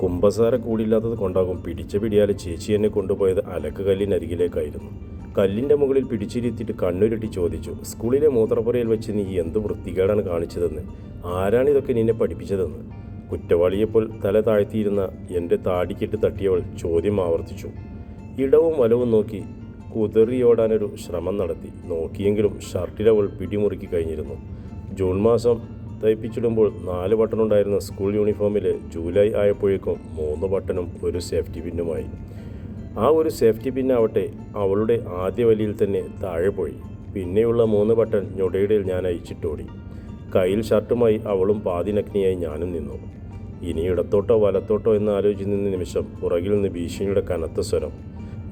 കുമ്പസാര കൂടില്ലാത്തത് കൊണ്ടാകും പിടിച്ച പിടിയാൽ ചേച്ചി എന്നെ കൊണ്ടുപോയത് അലക്ക് കല്ലിനരികിലേക്കായിരുന്നു കല്ലിന്റെ മുകളിൽ പിടിച്ചിരുത്തിയിട്ട് കണ്ണുരുട്ടി ചോദിച്ചു സ്കൂളിലെ മൂത്രപ്പുരയിൽ വെച്ച് നീ എന്ത് വൃത്തികേടാണ് കാണിച്ചതെന്ന്? ആരാണ് ഇതൊക്കെ നിന്നെ പഠിപ്പിച്ചതെന്ന്? കുറ്റവാളിയെപ്പോൾ തല താഴ്ത്തിയിരുന്ന എന്റെ താടിക്കിട്ട് തട്ടിയവൾ ചോദ്യം ആവർത്തിച്ചു. ഇടവും വലവും നോക്കി കുതിറിയോടാനൊരു ശ്രമം നടത്തി. നോക്കിയെങ്കിലും ഷർട്ടിലവൾ പിടിമുറുക്കി കഴിഞ്ഞിരുന്നു. ജൂൺ മാസം തയ്പ്പിച്ചിടുമ്പോൾ നാല് ബട്ടണുണ്ടായിരുന്ന സ്കൂൾ യൂണിഫോമിൽ ജൂലൈ ആയപ്പോഴേക്കും മൂന്ന് ബട്ടണും ഒരു സേഫ്റ്റി പിന്നുമായി. ആ ഒരു സേഫ്റ്റി പിന്നാവട്ടെ അവളുടെ ആദ്യ വലിയിൽ തന്നെ താഴെ പോയി. പിന്നെയുള്ള മൂന്ന് ബട്ടൺ ഞൊടയിടയിൽ ഞാൻ അയച്ചിട്ടോടി കയ്യിൽ ഷർട്ടുമായി അവളും പാതിനഗ്നിയായി ഞാനും നിന്നു. ഇനി ഇടത്തോട്ടോ വലത്തോട്ടോ എന്ന് ആലോചിച്ച് നിന്ന നിമിഷം പുറകിൽ നിന്ന് ഭീഷണിയുടെ കനത്ത സ്വരം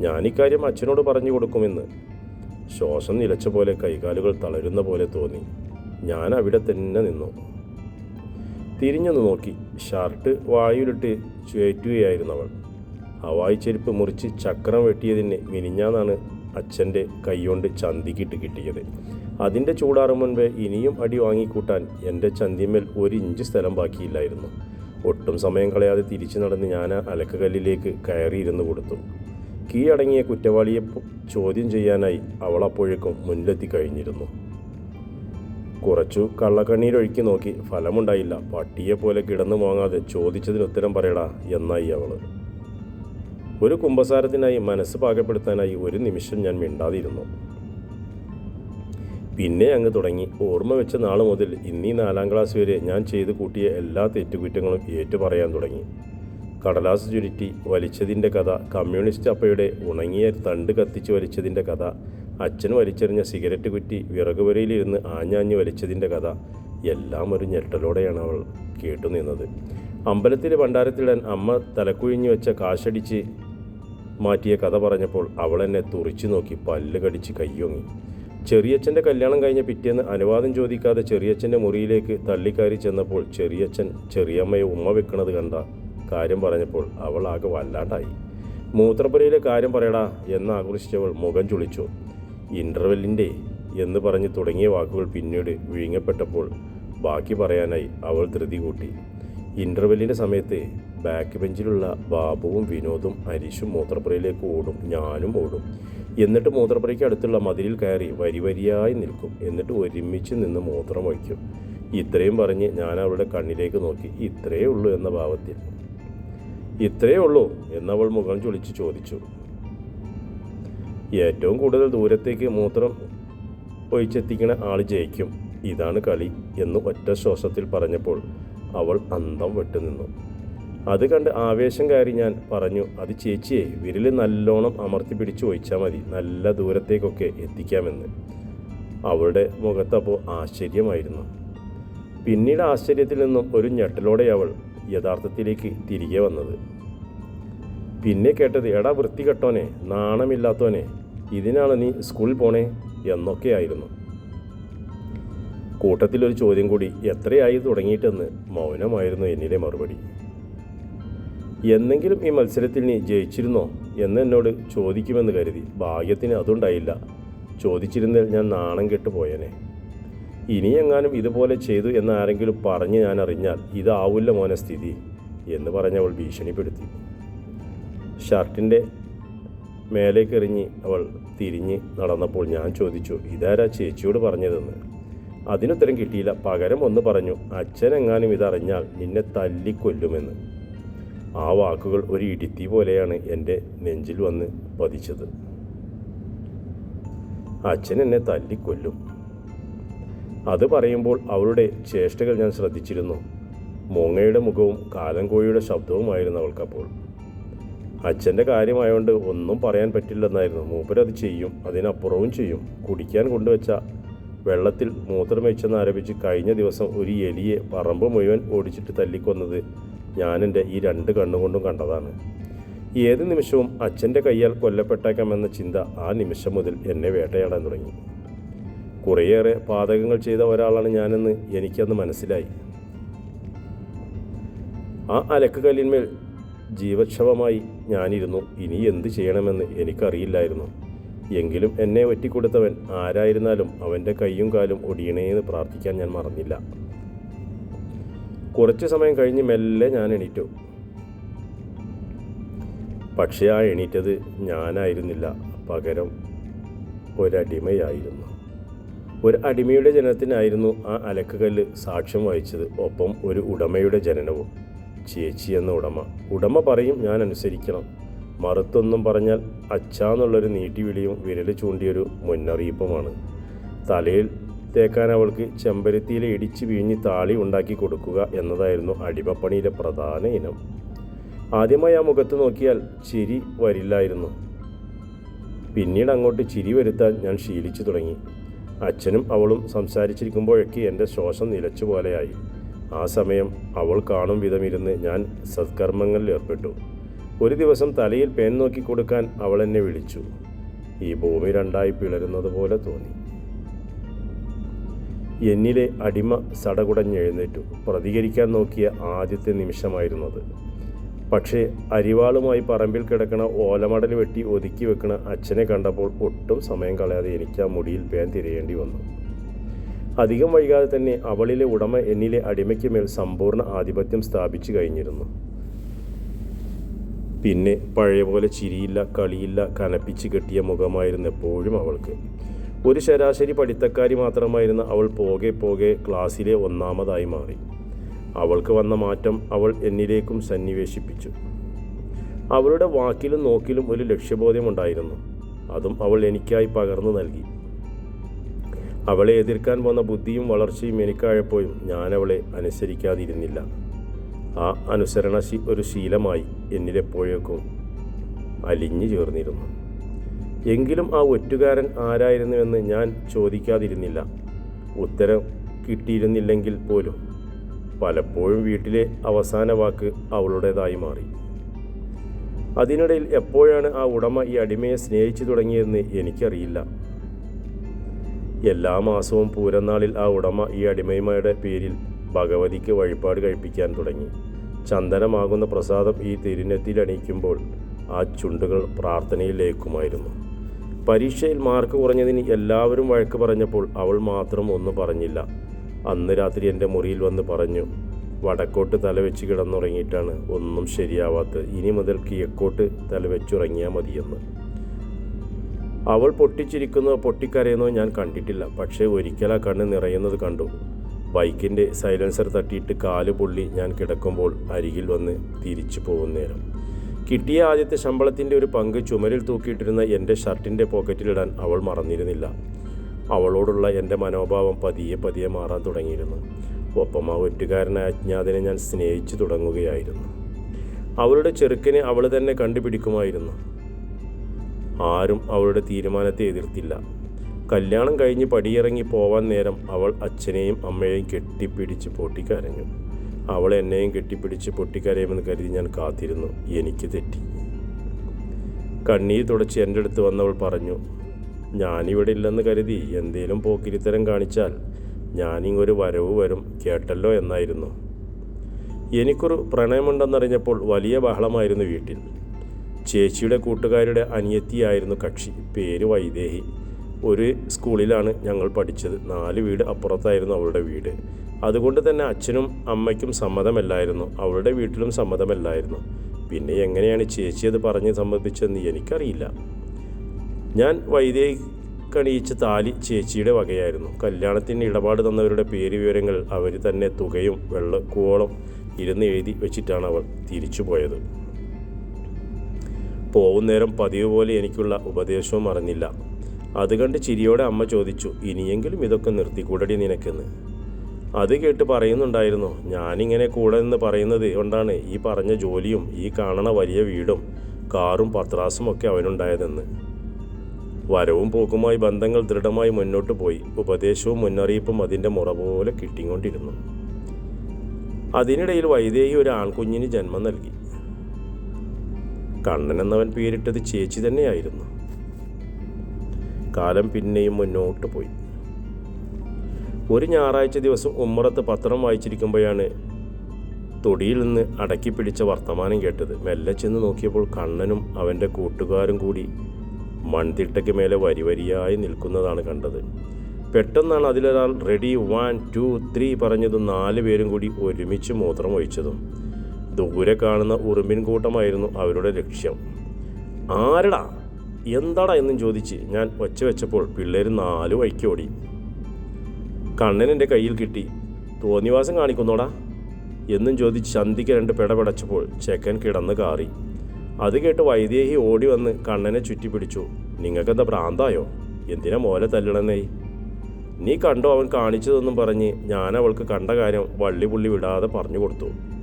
ഞാനിക്കാര്യം അച്ഛനോട് പറഞ്ഞു കൊടുക്കുമെന്ന്. ശ്വാസം നിലച്ച പോലെ കൈകാലുകൾ തളരുന്ന പോലെ തോന്നി. ഞാൻ അവിടെ തന്നെ നിന്നു. തിരിഞ്ഞൊന്ന് നോക്കി. ഷർട്ട് വായുലിട്ട് ചുയറ്റുകയായിരുന്നു അവൾ ഹവായി ചെരുപ്പ് മുറിച്ച് ചക്രം വെട്ടിയതിന് മിനിഞ്ഞാന്നാണ് അച്ഛന്റെ കൈകൊണ്ട് ചന്തിക്കിട്ട് കിട്ടിയത്. അതിന്റെ ചൂടാറും മുൻപേ ഇനിയും അടി വാങ്ങിക്കൂട്ടാൻ എന്റെ ചന്തിമേൽ ഒരു ഇഞ്ച് സ്ഥലം ബാക്കിയില്ലായിരുന്നു. ഒട്ടും സമയം കളയാതെ തിരിച്ചു നടന്ന് ഞാൻ അലക്കുകല്ലിലേക്ക് കയറിയിരുന്നു കൊടുത്തു. കീഴടങ്ങിയ കുറ്റവാളിയെ ചോദ്യം ചെയ്യാനായി അവൾ അപ്പോഴേക്കും മുന്നിലെത്തി കഴിഞ്ഞിരുന്നു. കുറച്ചു കള്ളക്കണ്ണീരൊഴുക്കി നോക്കി ഫലമുണ്ടായില്ല. പട്ടിയെ പോലെ കിടന്നു വാങ്ങാതെ ചോദിച്ചതിന് ഉത്തരം പറയടാ എന്നായി അവൾ ഒരു കുമ്പസാരത്തിനായി മനസ്സ് പാകപ്പെടുത്താനായി ഒരു നിമിഷം ഞാൻ മിണ്ടാതിരുന്നു. പിന്നെ അങ്ങ് തുടങ്ങി. ഓർമ്മ വെച്ച നാൾ മുതൽ ഇന്നീ നാലാം ക്ലാസ് വരെ ഞാൻ ചെയ്തു കൂട്ടിയ എല്ലാ തെറ്റുകുറ്റങ്ങളും ഏറ്റുപറയാൻ തുടങ്ങി. കടലാസ് ചുരുട്ടി വലിച്ചതിന്റെ കഥ കമ്മ്യൂണിസ്റ്റ് അപ്പയുടെ ഉണങ്ങിയ തണ്ട് കത്തിച്ച് വലിച്ചതിന്റെ കഥ അച്ഛൻ വലിച്ചെറിഞ്ഞ സിഗരറ്റ് കുറ്റി വിറകുവരയിലിരുന്ന് ആഞ്ഞാഞ്ഞ് വലിച്ചതിന്റെ കഥ എല്ലാം ഒരു ഞെട്ടലോടെയാണ് അവൾ കേട്ടു നിന്നത്. അമ്പലത്തിലെ ഭണ്ഡാരത്തിടാൻ അമ്മ തലക്കുഴിഞ്ഞു വെച്ച കാശടിച്ച് മാറ്റിയ കഥ പറഞ്ഞപ്പോൾ അവൾ എന്നെ തുറിച്ചു നോക്കി പല്ല് കടിച്ച് കയ്യൊങ്ങി. ചെറിയച്ഛന്റെ കല്യാണം കഴിഞ്ഞ പിറ്റേന്ന് അനുവാദം ചോദിക്കാതെ ചെറിയച്ഛന്റെ മുറിയിലേക്ക് തള്ളിക്കയറി ചെന്നപ്പോൾ ചെറിയച്ഛൻ ചെറിയമ്മയെ ഉമ്മ വെക്കണത് കണ്ട കാര്യം പറഞ്ഞപ്പോൾ അവൾ ആകെ വല്ലാണ്ടായി. മൂത്രപ്പുരയിലെ കാര്യം പറയടാ എന്ന് മുഖം ചുളിച്ചു. ഇന്റർവെല്ലിന്റെ എന്ന് പറഞ്ഞ് തുടങ്ങിയ വാക്കുകൾ പിന്നീട് വിഴുങ്ങപ്പെട്ടപ്പോൾ ബാക്കി പറയാനായി അവൾ ധൃതി കൂട്ടി. ഇന്റർവെല്ലിന്റെ സമയത്ത് ബാക്ക് ബെഞ്ചിലുള്ള ബാബുവും വിനോദും അരിശും മൂത്രപ്പുരയിലേക്ക് ഓടും ഞാനും ഓടും. എന്നിട്ട് മൂത്രപ്പുരയ്ക്ക് അടുത്തുള്ള മതിലിൽ കയറി വരി വരിയായി നിൽക്കും. എന്നിട്ട് ഒരുമിച്ച് നിന്ന് മൂത്രം ഒഴിക്കും. ഇത്രയും പറഞ്ഞ് ഞാൻ അവളുടെ കണ്ണിലേക്ക് നോക്കി ഇത്രയേ ഉള്ളൂ എന്ന ഭാവത്തിൽ. ഇത്രയേ ഉള്ളൂ എന്നവൾ മുഖം ചൊളിച്ച് ചോദിച്ചു. ഏറ്റവും കൂടുതൽ ദൂരത്തേക്ക് മൂത്രം ഒഴിച്ചെത്തിക്കണ ആൾ ജയിക്കും. ഇതാണ് കളി എന്ന് ഒറ്റ ശ്വാസത്തിൽ പറഞ്ഞപ്പോൾ അവൾ അന്തം വിട്ടുനിന്നു അത് കണ്ട് ആവേശം കയറി ഞാൻ പറഞ്ഞു അത് ചേച്ചിയെ വിരൽ നല്ലോണം അമർത്തി പിടിച്ച് ഒഴിച്ചാൽ മതി. നല്ല ദൂരത്തേക്കൊക്കെ എത്തിക്കാമെന്ന്. അവളുടെ മുഖത്തപ്പോൾ ആശ്ചര്യമായിരുന്നു. പിന്നീട് ആശ്ചര്യത്തിൽ നിന്നും ഒരു ഞെട്ടലോടെ അവൾ യഥാർത്ഥത്തിലേക്ക് തിരികെ വന്നത്. പിന്നെ കേട്ടത് എടാ വൃത്തി കെട്ടോനെ നാണമില്ലാത്തോനെ ഇതിനാണ് നീ സ്കൂളിൽ പോണേ എന്നൊക്കെയായിരുന്നു. കൂട്ടത്തിലൊരു ചോദ്യം കൂടി എത്രയായി തുടങ്ങിയിട്ടെന്ന് മൗനമായിരുന്നു എന്നിലെ മറുപടി. എന്നെങ്കിലും ഈ മത്സരത്തിൽ നീ ജയിച്ചിരുന്നോ എന്ന് എന്നോട് ചോദിക്കുമെന്ന് കരുതി ഭാഗ്യത്തിന് അതുണ്ടായില്ല. ചോദിച്ചിരുന്നാൽ ഞാൻ നാണം കെട്ട് ഇനി ഇനിയെങ്ങാനും ഇതുപോലെ ചെയ്തു എന്ന് ആരെങ്കിലും പറഞ്ഞ് ഞാൻ അറിഞ്ഞാൽ ഇതാവില്ല മോനെ സ്ഥിതി എന്ന് പറഞ്ഞവൾ ഭീഷണിപ്പെടുത്തി. ഷർട്ടിന്റെ മേലേക്കെറിഞ്ഞ് അവൾ തിരിഞ്ഞ് നടന്നപ്പോൾ ഞാൻ ചോദിച്ചു ഇതാരാ ചേച്ചിയോട് പറഞ്ഞതെന്ന്? അതിനുത്തരം കിട്ടിയില്ല. പകരം ഒന്ന് പറഞ്ഞു അച്ഛനെങ്ങാനും ഇതറിഞ്ഞാൽ നിന്നെ തല്ലിക്കൊല്ലുമെന്ന്. ആ വാക്കുകൾ ഒരു ഇടിത്തി പോലെയാണ് എന്റെ നെഞ്ചിൽ വന്ന് പതിച്ചത്. അച്ഛൻ എന്നെ തല്ലിക്കൊല്ലും. അത് പറയുമ്പോൾ അവളുടെ ചേഷ്ടകൾ ഞാൻ ശ്രദ്ധിച്ചിരുന്നു. മോങ്ങയുടെ മുഖവും കാലം കോഴിയുടെ ശബ്ദവുമായിരുന്നു അവൾക്കപ്പോൾ. അച്ഛന്റെ കാര്യമായതുകൊണ്ട് ഒന്നും പറയാൻ പറ്റില്ലെന്നായിരുന്നു. മൂപ്പരത് ചെയ്യും അതിനപ്പുറവും ചെയ്യും. കുടിക്കാൻ കൊണ്ടുവച്ച വെള്ളത്തിൽ മൂത്രം വെച്ചെന്ന് ആരോപിച്ച് കഴിഞ്ഞ ദിവസം ഒരു എലിയെ പറമ്പ് മുഴുവൻ ഓടിച്ചിട്ട് തല്ലിക്കൊന്നത് ഞാനെന്റെ ഈ രണ്ട് കണ്ണുകൊണ്ടും കണ്ടതാണ്. ഏത് നിമിഷവും അച്ഛന്റെ കയ്യാൽ കൊല്ലപ്പെട്ടേക്കാമെന്ന ചിന്ത ആ നിമിഷം മുതൽ എന്നെ വേട്ടയാടാൻ തുടങ്ങി. കുറേയേറെ പാതകങ്ങൾ ചെയ്ത ഒരാളാണ് ഞാനെന്ന് എനിക്കന്ന് മനസ്സിലായി. ആ അലക്കുകല്ലിന്മേൽ ജീവക്ഷവമായി ഞാനിരുന്നു. ഇനി എന്ത് ചെയ്യണമെന്ന് എനിക്കറിയില്ലായിരുന്നു. എങ്കിലും എന്നെ ഒറ്റിക്കൊടുത്തവൻ ആരായിരുന്നാലും അവന്റെ കൈയും കാലും ഒടിയണേന്ന് പ്രാർത്ഥിക്കാൻ ഞാൻ മറന്നില്ല. കുറച്ച് സമയം കഴിഞ്ഞ് മെല്ലെ ഞാൻ എണീറ്റു. പക്ഷേ ആ എണീറ്റത് ഞാനായിരുന്നില്ല. പകരം ഒരടിമയായിരുന്നു. ഒരു അടിമയുടെ ജനനത്തിനായിരുന്നു ആ അലക്കുകല്ല് സാക്ഷ്യം വഹിച്ചത്. ഒപ്പം ഒരു ഉടമയുടെ ജനനവും. ചേച്ചി എന്ന ഉടമ. ഉടമ പറയും ഞാൻ അനുസരിക്കണം. മറുത്തൊന്നും പറഞ്ഞാൽ അച്ഛാന്നുള്ളൊരു നീട്ടിവിളിയും വിരൽ ചൂണ്ടിയൊരു മുന്നറിയിപ്പുമാണ്. തലയിൽ തേക്കാൻ അവൾക്ക് ചെമ്പരത്തിയിലെ ഇടിച്ച് വീഞ്ഞ് താളി ഉണ്ടാക്കി കൊടുക്കുക എന്നതായിരുന്നു അടിമപ്പണിയിലെ പ്രധാന ഇനം. ആദ്യമായി ആ മുഖത്ത് നോക്കിയാൽ ചിരി വരില്ലായിരുന്നു. പിന്നീട് അങ്ങോട്ട് ചിരി വരുത്താൻ ഞാൻ ശീലിച്ചു തുടങ്ങി. അച്ഛനും അവളും സംസാരിച്ചിരിക്കുമ്പോഴൊക്കെ എന്റെ ശ്വാസം നിലച്ചു പോലെയായി ആ സമയം അവൾ കാണും വിധമിരുന്ന് ഞാൻ സത്കർമ്മങ്ങളിൽ ഏർപ്പെട്ടു. ഒരു ദിവസം തലയിൽ പേൻ നോക്കി കൊടുക്കാൻ അവൾ എന്നെ വിളിച്ചു. ഈ ഭൂമി രണ്ടായി പിളരുന്നത് പോലെ തോന്നി. എന്നിലെ അടിമ സടകുടഞ്ഞെഴുന്നേറ്റു പ്രതികരിക്കാൻ നോക്കിയ ആദ്യത്തെ നിമിഷമായിരുന്നത്. പക്ഷേ അരിവാളുമായി പറമ്പിൽ കിടക്കണ ഓലമടൽ വെട്ടി ഒതുക്കി വെക്കണ അച്ഛനെ കണ്ടപ്പോൾ ഒട്ടും സമയം കളയാതെ എനിക്ക് ആ മുടിയിൽ പേൻ തിരയേണ്ടി വന്നു. അധികം വൈകാതെ തന്നെ അവളിലെ ഉടമ എന്നിലെ അടിമയ്ക്ക് മേൽ സമ്പൂർണ ആധിപത്യം സ്ഥാപിച്ചു കഴിഞ്ഞിരുന്നു. പിന്നെ പഴയ പോലെ ചിരിയില്ല കളിയില്ല കനപ്പിച്ച് കെട്ടിയ മുഖമായിരുന്നു എപ്പോഴും അവൾക്ക്. ഒരു ശരാശരി പഠിത്തക്കാരി മാത്രമായിരുന്ന അവൾ പോകെ പോകെ ക്ലാസ്സിലെ ഒന്നാമതായി മാറി. അവൾക്ക് വന്ന മാറ്റം അവൾ എന്നിലേക്കും സന്നിവേശിപ്പിച്ചു. അവളുടെ വാക്കിലും നോക്കിലും ഒരു ലക്ഷ്യബോധ്യമുണ്ടായിരുന്നു അതും അവൾ എനിക്കായി പകർന്നു നൽകി. അവളെ എതിർക്കാൻ വന്ന ബുദ്ധിയും വളർച്ചയും എനിക്കായപ്പോഴും ഞാൻ അവളെ അനുസരിക്കാതിരുന്നില്ല. ആ അനുസരണ ഒരു ശീലമായി എന്നിലെപ്പോഴേക്കും അലിഞ്ഞു ചേർന്നിരുന്നു. എങ്കിലും ആ ഒറ്റുകാരൻ ആരായിരുന്നുവെന്ന് ഞാൻ ചോദിക്കാതിരുന്നില്ല. ഉത്തരം കിട്ടിയിരുന്നില്ലെങ്കിൽ പോലും. പലപ്പോഴും വീട്ടിലെ അവസാന വാക്ക് അവളുടേതായി മാറി. അതിനിടയിൽ എപ്പോഴാണ് ആ ഉടമ ഈ അടിമയെ സ്നേഹിച്ചു തുടങ്ങിയതെന്ന് എനിക്കറിയില്ല. എല്ലാ മാസവും പൂരനാളിൽ ആ ഉടമ ഈ അടിമയുമായുടെ പേരിൽ ഭഗവതിക്ക് വഴിപാട് കഴിപ്പിക്കാൻ തുടങ്ങി. ചന്ദനമാകുന്ന പ്രസാദം ഈ തിരുനെത്തിയിൽ അണിയിക്കുമ്പോൾ ആ ചുണ്ടുകൾ പ്രാർത്ഥനയിലേക്കുമായിരുന്നു. പരീക്ഷയിൽ മാർക്ക് കുറഞ്ഞതിന് എല്ലാവരും വഴക്ക് പറഞ്ഞപ്പോൾ അവൾ മാത്രം ഒന്നും പറഞ്ഞില്ല. അന്ന് രാത്രി എന്റെ മുറിയിൽ വന്ന് പറഞ്ഞു വടക്കോട്ട് തലവെച്ച് കിടന്നുറങ്ങിയിട്ടാണ് ഒന്നും ശരിയാവാത്തത്. ഇനി മുതൽ കിഴക്കോട്ട് തലവെച്ചുറങ്ങിയാൽ മതിയെന്ന്. അവൾ പൊട്ടിച്ചിരിക്കുന്നോ പൊട്ടിക്കരയുന്നോ ഞാൻ കണ്ടിട്ടില്ല. പക്ഷേ ഒരിക്കൽ ആ കണ്ണ് നിറയുന്നത് കണ്ടു. ബൈക്കിന്റെ സൈലൻസർ തട്ടിയിട്ട് കാൽ പൊള്ളി ഞാൻ കിടക്കുമ്പോൾ അരികിൽ വന്ന് തിരിച്ചു പോകുന്നേരം കിട്ടിയ ആദ്യത്തെ ശമ്പളത്തിന്റെ ഒരു പങ്ക് ചുമരിൽ തൂക്കിയിട്ടിരുന്ന എന്റെ ഷർട്ടിന്റെ പോക്കറ്റിലിടാൻ അവൾ മറന്നിരുന്നില്ല. അവളോടുള്ള എന്റെ മനോഭാവം പതിയെ പതിയെ മാറാൻ തുടങ്ങിയിരുന്നു. ഒപ്പം ആ ഒറ്റുകാരനായ അജ്ഞാതനെ ഞാൻ സ്നേഹിച്ചു തുടങ്ങുകയായിരുന്നു. അവളുടെ ചെറുക്കനെ അവൾ തന്നെ കണ്ടുപിടിക്കുമായിരുന്നു. ആരും അവളുടെ തീരുമാനത്തെ എതിർത്തില്ല. കല്യാണം കഴിഞ്ഞ് പടിയിറങ്ങി പോവാൻ നേരം അവൾ അച്ഛനെയും അമ്മയെയും കെട്ടിപ്പിടിച്ച് പൊട്ടിക്കരഞ്ഞു. അവൾ എന്നെയും കെട്ടിപ്പിടിച്ച് പൊട്ടിക്കരയുമെന്ന് കരുതി ഞാൻ കാത്തിരുന്നു. എനിക്ക് തെറ്റി. കണ്ണീർ തുടച്ച് എന്റെ അടുത്ത് വന്നവൾ പറഞ്ഞു ഞാനിവിടെ ഇല്ലെന്ന് കരുതി എന്തേലും പോക്കിരിത്തരം കാണിച്ചാൽ ഞാനിങ്ങൊരു വരവ് വരും കേട്ടല്ലോ എന്നായിരുന്നു. എനിക്കൊരു പ്രണയമുണ്ടെന്നറിഞ്ഞപ്പോൾ വലിയ ബഹളമായിരുന്നു വീട്ടിൽ. ചേച്ചിയുടെ കൂട്ടുകാരുടെ അനിയത്തിയായിരുന്നു കക്ഷി. പേര് വൈദേഹി. ഒരു സ്കൂളിലാണ് ഞങ്ങൾ പഠിച്ചത്. നാല് വീട് അപ്പുറത്തായിരുന്നു അവളുടെ വീട്. അതുകൊണ്ട് തന്നെ അച്ഛനും അമ്മയ്ക്കും സമ്മതമല്ലായിരുന്നു. അവളുടെ വീട്ടിലും സമ്മതമല്ലായിരുന്നു. പിന്നെ എങ്ങനെയാണ് ചേച്ചി അത് പറഞ്ഞ് സമ്മതിച്ചതെന്ന് എനിക്കറിയില്ല. ഞാൻ വൈദേഹി കണിയിച്ച താലി ചേച്ചിയുടെ വകയായിരുന്നു. കല്യാണത്തിന് ഇടപാട് തന്നവരുടെ പേര് വിവരങ്ങൾ അവർ തന്നെ തുകയും വെള്ളക്കൂവളം ഇരുന്ന് എഴുതി വെച്ചിട്ടാണ് അവൾ തിരിച്ചു പോയത് പോകുന്നേരം പതിവ് പോലെ എനിക്കുള്ള ഉപദേശവും അറിഞ്ഞില്ല. അത് കണ്ട് ചിരിയോടെ അമ്മ ചോദിച്ചു ഇനിയെങ്കിലും ഇതൊക്കെ നിർത്തിക്കൂടടി നിനക്കെന്ന്? അത് കേട്ട് പറയുന്നുണ്ടായിരുന്നു ഞാനിങ്ങനെ കൂടെ നിന്ന് പറയുന്നത് കൊണ്ടാണ് ഈ പറഞ്ഞ ജോലിയും ഈ കാണണ വലിയ വീടും കാറും പത്രാസും ഒക്കെ അവനുണ്ടായതെന്ന്. വരവും പോക്കുമായി ബന്ധങ്ങൾ ദൃഢമായി മുന്നോട്ട് പോയി. ഉപദേശവും മുന്നറിയിപ്പും അതിന്റെ മുറ പോലെ കിട്ടിക്കൊണ്ടിരുന്നു. അതിനിടയിൽ വൈദേഹി ഒരു ആൺകുഞ്ഞിന് ജന്മം നൽകി. കണ്ണൻ എന്നവൻ പേരിട്ടത് ചേച്ചി തന്നെയായിരുന്നു. കാലം പിന്നെയും മുന്നോട്ട് പോയി. ഒരു ഞായറാഴ്ച ദിവസം ഉമ്മറത്ത് പത്രം വായിച്ചിരിക്കുമ്പോഴാണ് തൊടിയിൽ നിന്ന് അടക്കി പിടിച്ച വർത്തമാനം കേട്ടത്. മെല്ലെ ചെന്ന് നോക്കിയപ്പോൾ കണ്ണനും അവന്റെ കൂട്ടുകാരും കൂടി മൺതിട്ടയ്ക്ക് മേലെ വരി വരിയായി നിൽക്കുന്നതാണ് കണ്ടത്. പെട്ടെന്നാണ് അതിലൊരാൾ റെഡി വൺ ടു ത്രീ പറഞ്ഞതും നാല് പേരും കൂടി ഒരുമിച്ച് മൂത്രം ഒഴിച്ചതും. ദൂരെ കാണുന്ന ഉറുമ്പിൻ കൂട്ടമായിരുന്നു അവരുടെ ലക്ഷ്യം. ആരടാ? എന്താടാ? എന്നും ചോദിച്ച് ഞാൻ ഒച്ച വെച്ചപ്പോൾ പിള്ളേർ നാല് ഓടി. കണ്ണൻ എന്റെ കയ്യിൽ കിട്ടി. തോന്നിവാസം കാണിക്കുന്നോടാ? എന്നും ചോദിച്ച് ചന്തിക്ക് രണ്ട് പിടപെടച്ചപ്പോൾ ചെക്കൻ കിടന്ന് കാറി. അത് കേട്ട് വൈദേഹി ഓടി വന്ന് കണ്ണനെ ചുറ്റിപ്പിടിച്ചു. നിങ്ങൾക്കെന്താ ഭ്രാന്തായോ? എന്തിനാ മോലെ തല്ലണന്നേ? നീ കണ്ടോ അവൻ കാണിച്ചതെന്നും പറഞ്ഞ് ഞാൻ അവൾക്ക് കണ്ട കാര്യം വള്ളി പുള്ളി വിടാതെ പറഞ്ഞു കൊടുത്തു.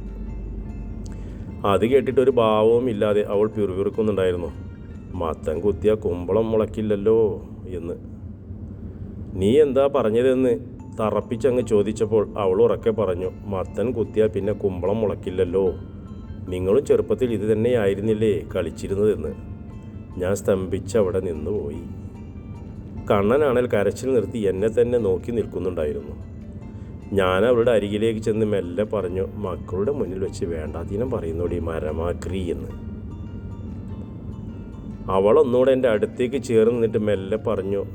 അത് കേട്ടിട്ട് ഒരു ഭാവവും ഇല്ലാതെ അവൾ പിറുപിറുക്കുന്നുണ്ടായിരുന്നു മത്തം കുത്തിയ കുമ്പളം മുളക്കില്ലല്ലോ എന്ന്. നീ എന്താ പറഞ്ഞതെന്ന്? തറപ്പിച്ചങ്ങ് ചോദിച്ചപ്പോൾ അവൾ ഉറക്കെ പറഞ്ഞു മത്തൻ കുത്തിയാൽ പിന്നെ കുമ്പളം മുളക്കില്ലല്ലോ നിങ്ങളും ചെറുപ്പത്തിൽ ഇത് തന്നെയായിരുന്നില്ലേ കളിച്ചിരുന്നതെന്ന്. ഞാൻ സ്തംഭിച്ച് അവിടെ നിന്നുപോയി. കണ്ണനാണേൽ കരച്ചിൽ നിർത്തി എന്നെ തന്നെ നോക്കി നിൽക്കുന്നുണ്ടായിരുന്നു. ഞാൻ അവളുടെ അരികിലേക്ക് ചെന്ന് മെല്ലെ പറഞ്ഞു മക്കളുടെ മുന്നിൽ വെച്ച് വേണ്ടാതീനം പറയുന്നോടി മരമാക്രി എന്ന്. അവൾ ഒന്നുകൂടെ എന്റെ അടുത്തേക്ക് ചേർന്ന് നിന്നിട്ട് മെല്ലെ പറഞ്ഞു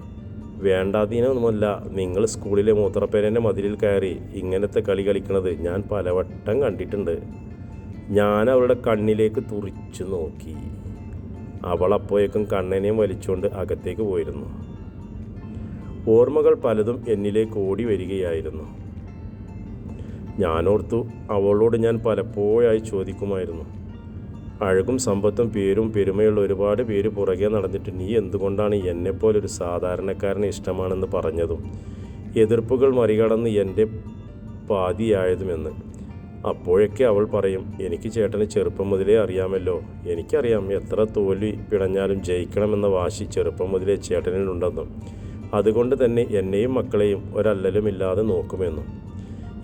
വേണ്ടാതീനമൊന്നുമല്ല നിങ്ങൾ സ്കൂളിലെ മൂത്രപ്പേരന്റെ മതിലിൽ കയറി ഇങ്ങനത്തെ കളി കളിക്കണത് ഞാൻ പലവട്ടം കണ്ടിട്ടുണ്ട്. ഞാൻ അവളുടെ കണ്ണിലേക്ക് തുറിച്ചു നോക്കി. അവൾ അപ്പോഴേക്കും കണ്ണനെയും വലിച്ചുകൊണ്ട് അകത്തേക്ക് പോയിരുന്നു. ഓർമ്മകൾ പലതും എന്നിലേക്ക് ഓടി വരികയായിരുന്നു. ഞാനോർത്തു അവളോട് ഞാൻ പലപ്പോഴായി ചോദിക്കുമായിരുന്നു. അഴകും സമ്പത്തും പേരും പെരുമയുള്ള ഒരുപാട് പേര് പുറകെ നടന്നിട്ട് നീ എന്തുകൊണ്ടാണ് എന്നെപ്പോലൊരു സാധാരണക്കാരനെ ഇഷ്ടമാണെന്ന് പറഞ്ഞതും എതിർപ്പുകൾ മറികടന്ന് എന്റെ പാതിയായതുമെന്ന്. അപ്പോഴൊക്കെ അവൾ പറയും എനിക്ക് ചേട്ടന് ചെറുപ്പം മുതലേ അറിയാമല്ലോ. എനിക്കറിയാം എത്ര തോൽവി പിടഞ്ഞാലും ജയിക്കണമെന്ന വാശി ചെറുപ്പം മുതലേ ചേട്ടനിലുണ്ടെന്നും. അതുകൊണ്ട് തന്നെ എന്നെയും മക്കളെയും ഒരല്ലലുമില്ലാതെ നോക്കുമെന്നും.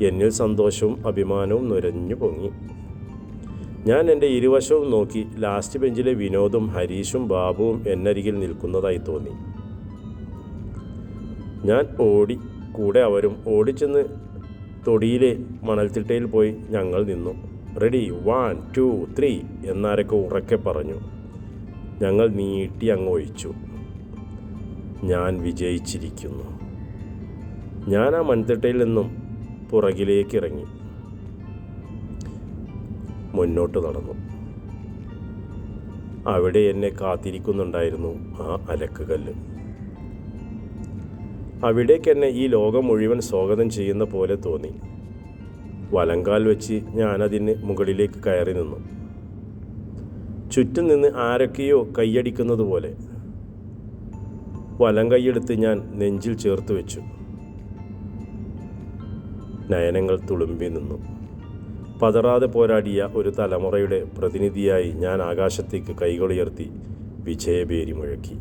എന്നിൽ സന്തോഷവും അഭിമാനവും നുരഞ്ഞു പൊങ്ങി. ഞാൻ എന്റെ ഇരുവശവും നോക്കി ലാസ്റ്റ് ബെഞ്ചിലെ വിനോദും ഹരീഷും ബാബുവും എന്നരികിൽ നിൽക്കുന്നതായി തോന്നി. ഞാൻ ഓടി കൂടെ അവരും ഓടിച്ചെന്ന് തൊടിയിലെ മണൽത്തിട്ടയിൽ പോയി ഞങ്ങൾ നിന്നു. റെഡി വൺ ടു ത്രീ എന്നാരൊക്കെ ഉറക്കെ പറഞ്ഞു. ഞങ്ങൾ നീട്ടി അങ്ങ് ഒഴിച്ചു. ഞാൻ വിജയിച്ചിരിക്കുന്നു. ഞാൻ ആ മൺതിട്ടയിൽ നിന്നും പുറകിലേക്ക് ഇറങ്ങി മുന്നോട്ട് നടന്നു. അവിടെ എന്നെ കാത്തിരിക്കുന്നുണ്ടായിരുന്നു ആ അലക്കുകല്ല്. അവിടേക്കെന്നെ ഈ ലോകം മുഴുവൻ സ്വാഗതം ചെയ്യുന്ന പോലെ തോന്നി. വലങ്കാൽ വെച്ച് ഞാനതിന് മുകളിലേക്ക് കയറി നിന്നു. ചുറ്റും നിന്ന് ആരൊക്കെയോ കൈയടിക്കുന്നത് പോലെ വലം കൈയെടുത്ത് ഞാൻ നെഞ്ചിൽ ചേർത്ത് വെച്ചു. നയനങ്ങൾ തുളുമ്പി നിന്നു. പതറാതെ പോരാടിയ ഒരു തലമുറയുടെ പ്രതിനിധിയായി ഞാൻ ആകാശത്തേക്ക് കൈകളുയർത്തി വിജയപേരി മുഴക്കി.